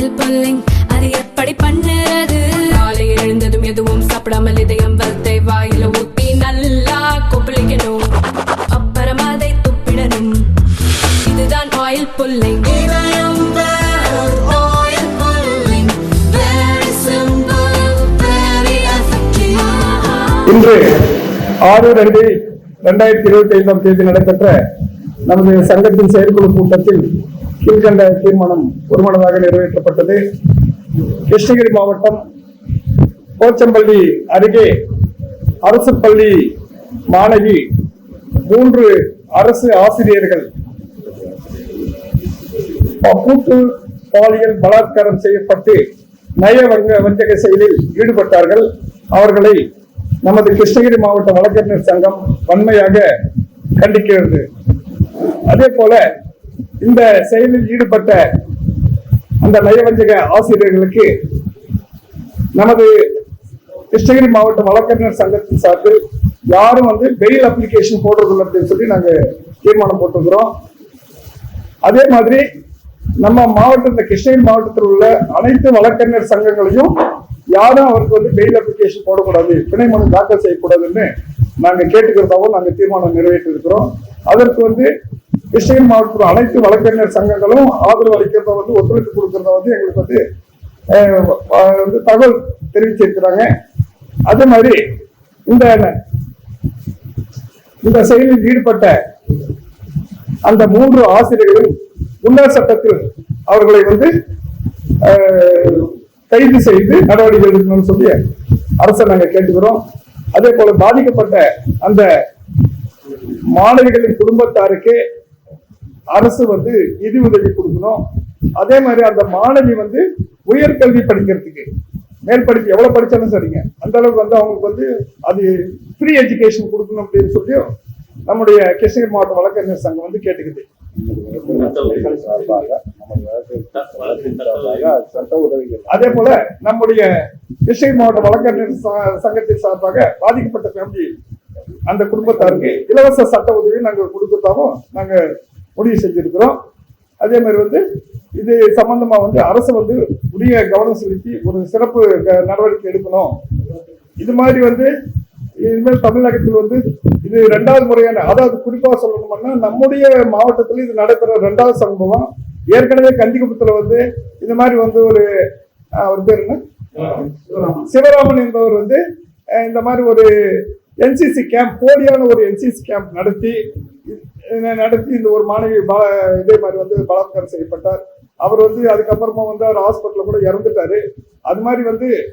Oil pulling அது எப்படி பண்ணுறது? காலை எழுந்ததும் எதுவும் சாப்பிடாமல் இதயம் வளத்தை வாயில ஊத்தி நல்லா கொப்பளிக்கணும். அப்புறம் அதை துப்பிடணும். இதுதான் ஆயில் புல்லிங் இன்று ஆறு ரெண்டு ரெண்டாயிரத்தி இருபத்தி ஐந்தாம் தேதி நடைபெற்ற நமது சங்கத்தின் செயற்குழு கூட்டத்தில் கீழ்கண்ட தீர்மானம் ஒருமனதாக நிறைவேற்றப்பட்டது. கிருஷ்ணகிரி மாவட்டம் போச்சம்பள்ளி அருகே அரசு பள்ளி மாணவி மூன்று அரசு ஆசிரியர்கள் கூட்டு பாலியல் பலாத்காரம் செய்யப்பட்டு நய வங்க வஞ்சக செயலில் ஈடுபட்டார்கள். அவர்களை நமது கிருஷ்ணகிரி மாவட்ட வழக்கறிஞர் சங்கம் வன்மையாக கண்டிக்கிறது. அதே போல இந்த செயலில் ஈடுபட்ட அந்த நயவஞ்சக ஆசிரியர்களுக்கு நமது கிருஷ்ணகிரி மாவட்ட வழக்கறிஞர் சங்கத்தின் சார்பில் யாரும் வந்து பெயில் அப்ளிகேஷன் போடுறதில்லை அப்படின்னு சொல்லி நாங்கள் தீர்மானம் போட்டிருக்கிறோம். அதே மாதிரி நம்ம மாவட்டத்தில் கிருஷ்ணகிரி மாவட்டத்தில் உள்ள அனைத்து வழக்கறிஞர் சங்கங்களையும் யாரும் அவருக்கு வந்து பெயில் அப்ளிகேஷன் போடக்கூடாது பிணை மனு தாக்கல் செய்யக்கூடாதுன்னு நாங்கள் கேட்டுக்கிறதாவும் நாங்கள் தீர்மானம் நிறைவேற்றிருக்கிறோம். அதற்கு வந்து கிருஷ்ணகிரி மாவட்டத்தில் அனைத்து வழக்கறிஞர் சங்கங்களும் ஆதரவு அளிக்கிறத வந்து ஒத்துழைப்பு கொடுக்கறத வந்து எங்களுக்கு வந்து வந்து தகவல் தெரிவிச்சிருக்கிறாங்க. அதே மாதிரி இந்த இந்த செயலில் ஈடுபட்ட அந்த மூன்று ஆசிரியர்களும் குண்டர் சட்டத்தில் அவர்களை வந்து கைது செய்து நடவடிக்கை எடுக்கணும்னு சொல்லி அரசை நாங்கள் கேட்டுக்கிறோம். அதே போல பாதிக்கப்பட்ட அந்த மாணவிகளின் குடும்பத்தாருக்கு அரசு வந்து நிதி உதவி கொடுக்கணும். அதே மாதிரி அந்த மாணவி வந்து உயர்கல்வி படிக்கிறதுக்கு மேல் படிப்பு எவ்வளோ படித்தாலும் சரிங்க. அந்த அளவுக்கு வந்து அவங்களுக்கு வந்து அது ஃப்ரீ எஜுகேஷன் கொடுக்கணும் அப்படின்னு சொல்லி நம்முடைய கிருஷ்ணகிரி மாவட்ட வழக்கறிஞர் சங்கம் வந்து கேட்டுக்குது. அதே போல நம்முடைய கிருஷ்ணகிரி மாவட்ட வழக்கறிஞர் ச- சங்கத்தின் சார்பாக பாதிக்கப்பட்ட ஃபேமிலி அந்த குடும்பத்தாருக்கு இலவச சட்ட உதவி நாங்கள் கொடுக்கறதாவும் நாங்கள் முடிவு செஞ்சிருக்கிறோம். அதே மாதிரி வந்து இது சம்பந்தமா வந்து அரசு வந்து உரிய கவனம் செலுத்தி ஒரு சிறப்பு நடவடிக்கை எடுக்கணும். இது மாதிரி வந்து இனிமேல் தமிழகத்தில் வந்து இது ரெண்டாவது முறையான அதாவது குறிப்பா சொல்லணும்னா நம்முடைய மாவட்டத்தில் இது நடைபெற ரெண்டாவது சம்பவம். ஏற்கனவே கண்டிக்குப்பத்துல வந்து இந்த மாதிரி வந்து ஒரு ஒரு பேர் என்ன? சிவராமன். என்பவர் வந்து இந்த மாதிரி ஒரு என்சிசி கேம்ப் போலியான ஒரு என்சிசி கேம்ப் நடத்தி நடத்தி இந்த ஒரு மாணவி பல இதே மாதிரி வந்து பலாத்காரம் செய்யப்பட்டார். அவர் வந்து அதுக்கப்புறமா வந்து அவர் ஹாஸ்பிட்டலில் கூட இறந்துட்டாரு. அது மாதிரி வந்து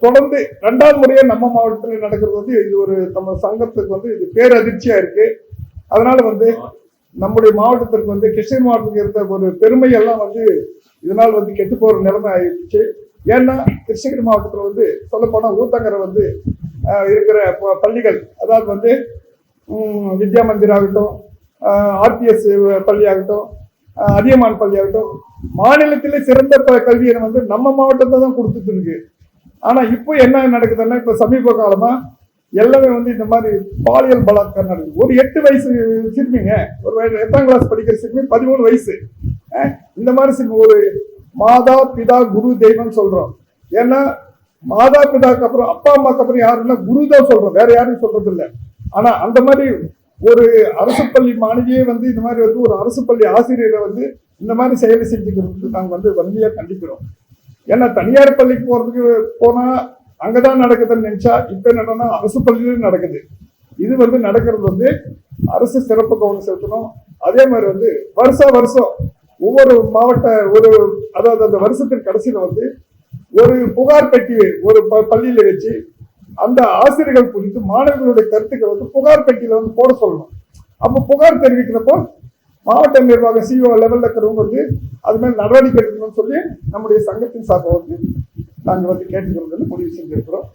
தொடர்ந்து ரெண்டாவது முறையா நம்ம மாவட்டத்தில் நடக்கிறது வந்து இது ஒரு நம்ம சங்கத்துக்கு வந்து இது பேரதிர்ச்சியா இருக்கு. அதனால வந்து நம்முடைய மாவட்டத்திற்கு வந்து கிருஷ்ணகிரி மாவட்டத்துக்கு இருந்த ஒரு பெருமை எல்லாம் வந்து இதனால் வந்து கெட்டு போற நிலைமை ஆயிடுச்சு. ஏன்னா கிருஷ்ணகிரி மாவட்டத்தில் வந்து சொல்லப்போனால் ஊத்தங்கரை வந்து இருக்கிற ப- பள்ளிகள். அதாவது வந்து வித்யா மந்திர் ஆகட்டும் ஆர்பிஎஸ் பள்ளியாகட்டும் அதியமான் பள்ளியாகட்டும் மாநிலத்திலே சிறந்த கல்வியை வந்து நம்ம மாவட்டத்தை தான் கொடுத்துட்டு இருக்கு. ஆனால் இப்போ என்ன நடக்குதுன்னா இப்போ சமீப காலமாக எல்லாமே வந்து இந்த மாதிரி பாலியல் பலாத்காரம் நடக்குது ஒரு எட்டு வயசு சிறுமிங்க ஒரு எட்டாம் கிளாஸ் படிக்கிற சிறுமி பதிமூணு வயசு. இந்த மாதிரி சிறுமி ஒரு மாதா பிதா குரு தெய்வம்னு சொல்கிறோம் ஏன்னா மாதா பிதாக்கு அப்புறம் அப்பா அம்மாக்கு அப்புறம் யாருன்னா குரு தான் சொல்கிறோம் வேற யாரும் சொல்றது இல்லை ஆனால் அந்த மாதிரி ஒரு அரசு பள்ளி மாணவியே வந்து இந்த மாதிரி வந்து ஒரு அரசு பள்ளி ஆசிரியரை வந்து இந்த மாதிரி செயலை செஞ்சுக்கிறது நாங்கள் வந்து வன்மையாக கண்டிக்கிறோம். ஏன்னா தனியார் பள்ளிக்கு போகிறதுக்கு போனால் அங்கே தான் நடக்குதுன்னு நினச்சா இப்போ என்னன்னா அரசு பள்ளியிலும் நடக்குது. இது வந்து நடக்கிறது வந்து அரசு சிறப்பு கவனம் செலுத்தணும். அதே மாதிரி வந்து வருஷா வருஷம் ஒவ்வொரு மாவட்ட ஒரு அதாவது அந்த வருஷத்தின் கடைசியில் வந்து ஒரு புகார் பெட்டி ஒரு ப- பள்ளியில் வச்சு அந்த ஆசிரியர்கள் குறித்து மாணவர்களுடைய கருத்துக்களை வந்து புகார் பெட்டியில் வந்து போட சொல்லணும். அப்போ புகார் தெரிவிக்கிறப்போ மாவட்ட நிர்வாகம் சிஓ லெவலில் இருக்கிறவங்க வந்து அது மாதிரி நடவடிக்கை எடுக்கணும்னு சொல்லி நம்முடைய சங்கத்தின் சார்பாக வந்து நாங்கள் வந்து கேட்டுக்கொள்வது முடிவு செஞ்சிருக்கிறோம்.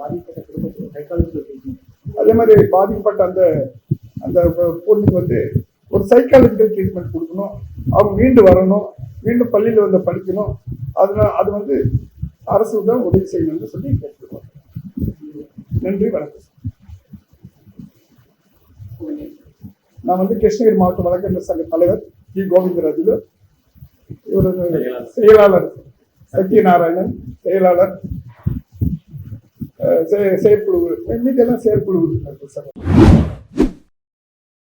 பாதிக்கப்பட்ட குடும்பத்துக்கு அதே மாதிரி பாதிக்கப்பட்ட அந்த அந்த பொண்ணுக்கு வந்து ஒரு சைக்காலஜிக்கல் ட்ரீட்மெண்ட் கொடுக்கணும். அவங்க மீண்டு வரணும். மீண்டும் பள்ளியில் வந்து படிக்கணும். அதனால் அது வந்து அரசு தான் உதவி செய்யணும்னு சொல்லி கேட்குறோம் நன்றி வணக்கம். நான் வந்து கிருஷ்ணகிரி மாவட்ட வழக்கறிஞர் சங்க தலைவர் ஜி கோவிந்தராஜில் இவர் செயலாளர் சத்யநாராயணன் செயலாளர் செய- செயற்குழு மீதெல்லாம் செயற்குழு சார்.